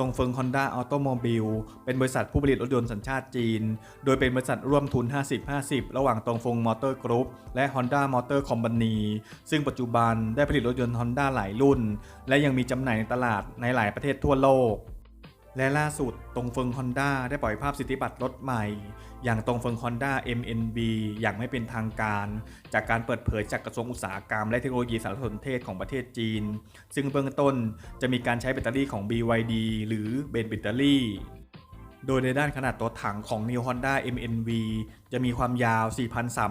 ตรงเฟิง Honda Automobile เป็นบริษัทผู้ผลิตรถยนต์สัญชาติจีน โดยเป็นบริษัทร่วมทุน 50-50 ระหว่างตรงเฟงมอเตอร์กรุ๊ปและ Honda Motor Company ซึ่งปัจจุบันได้ผลิตรถยนต์ Honda หลายรุ่น และยังมีจำหน่ายในตลาดในหลายประเทศทั่วโลก และล่าสุดตรงเฟิงฮอนด้าได้ปล่อยภาพสิทธิบัตรรถใหม่ อย่างตรงเฟิงฮอนด้า MNB อย่างไม่เป็นทางการ จากการเปิดเผยจากกระทรวงอุตสาหกรรมและเทคโนโลยีสารสนเทศของประเทศจีน ซึ่งเบื้องต้นจะมีการใช้แบตเตอรี่ของ BYD หรือเบนแบตเตอรี่ โดยในด้านขนาดตัวถังของ New Honda MNV จะมีความยาว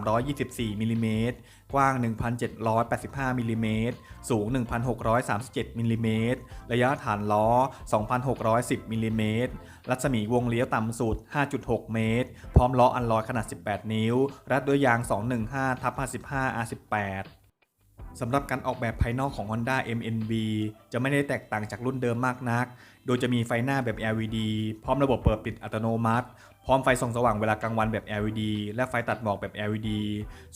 4,324มิลลิเมตรกว้าง 1,785มิลลิเมตรสูง 1,637มิลลิเมตรระยะฐานล้อ 2,610มิลลิเมตรรัศมีวงเลี้ยวต่ำสุด 5.6 เมตร พร้อมล้ออัลลอยขนาด 18 นิ้ว รัดด้วยยาง 215ทับ55 R18 สำหรับการออกแบบภายนอกของ Honda MNV จะไม่ได้แตกต่างจากรุ่นเดิมมากนัก โดยจะมีไฟหน้าแบบ LED พร้อมระบบเปิดปิดอัตโนมัติ พร้อมไฟส่องสว่างเวลากลางวันแบบ LED และไฟตัดหมอกแบบ LED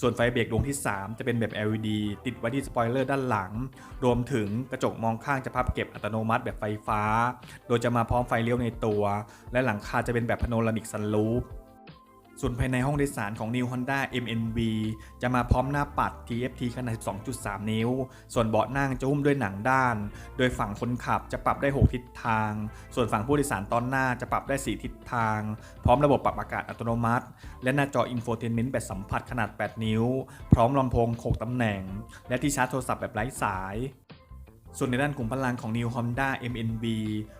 ส่วนไฟเบรกดวงที่ 3 จะเป็นแบบ LED ติดไว้ที่สปอยเลอร์ด้านหลัง รวมถึงกระจกมองข้างจะพับเก็บอัตโนมัติแบบไฟฟ้า โดยจะมาพร้อมไฟเลี้ยวในตัว และหลังคาจะเป็นแบบพาโนรามิกซันรูฟ ส่วนภายในห้องโดยสารของ New Honda MNV จะมาพร้อมหน้าปัด TFT ขนาด 12.3 นิ้ว ส่วนเบาะนั่งจะหุ้มด้วยหนังด้าน โดยฝั่งคนขับจะปรับได้ 6 ทิศทาง ส่วนฝั่งผู้โดยสารตอนหน้าจะปรับได้ 4 ทิศทาง พร้อมระบบปรับอากาศอัตโนมัติ และหน้าจอ Infotainment แบบสัมผัสขนาด 8 นิ้ว พร้อมลำโพง 6 ตำแหน่ง และที่ชาร์จโทรศัพท์แบบไร้สาย ส่วนในด้านขุมพลังของ New Honda MNV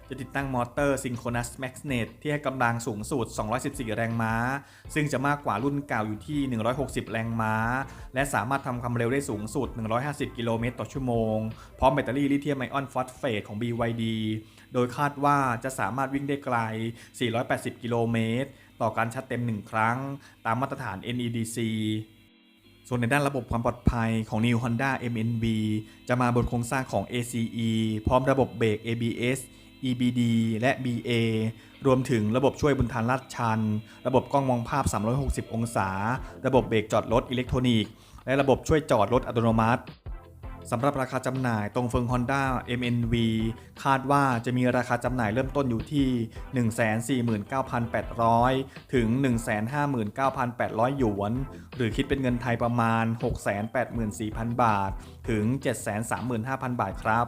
จะติดตั้งมอเตอร์ Synchronous Magnet ที่ให้กำลังสูงสุด 214 แรงม้า ซึ่งจะมากกว่ารุ่นเก่าอยู่ที่ 160 แรงม้า และสามารถทำความเร็วได้สูงสุด 150 กิโลเมตรต่อชั่วโมง พร้อมแบตเตอรี่ลิเธียมไอออนฟอสเฟตของ BYD โดยคาดว่าจะสามารถวิ่งได้ไกล 480 กิโลเมตร ต่อการชาร์จเต็ม 1 ครั้ง ตามมาตรฐาน NEDC ส่วนในด้านระบบความปลอดภัยของ New Honda MNV จะมาบนโครงสร้างของ ACE พร้อมระบบเบรก ABS EBD และ BA รวมถึงระบบช่วยบนทางลาดชัน ระบบกล้องมองภาพ 360 องศา ระบบเบรกจอดรถอิเล็กทรอนิกส์ และระบบช่วยจอดรถอัตโนมัติ สำหรับราคาจำหน่ายตรงเฟิง Honda MNV คาดว่าจะมีราคาจำหน่ายเริ่มต้นอยู่ที่ 149,800 ถึง 159,800 หยวน หรือคิดเป็นเงินไทยประมาณ 684,000 บาท ถึง 735,000 บาทครับ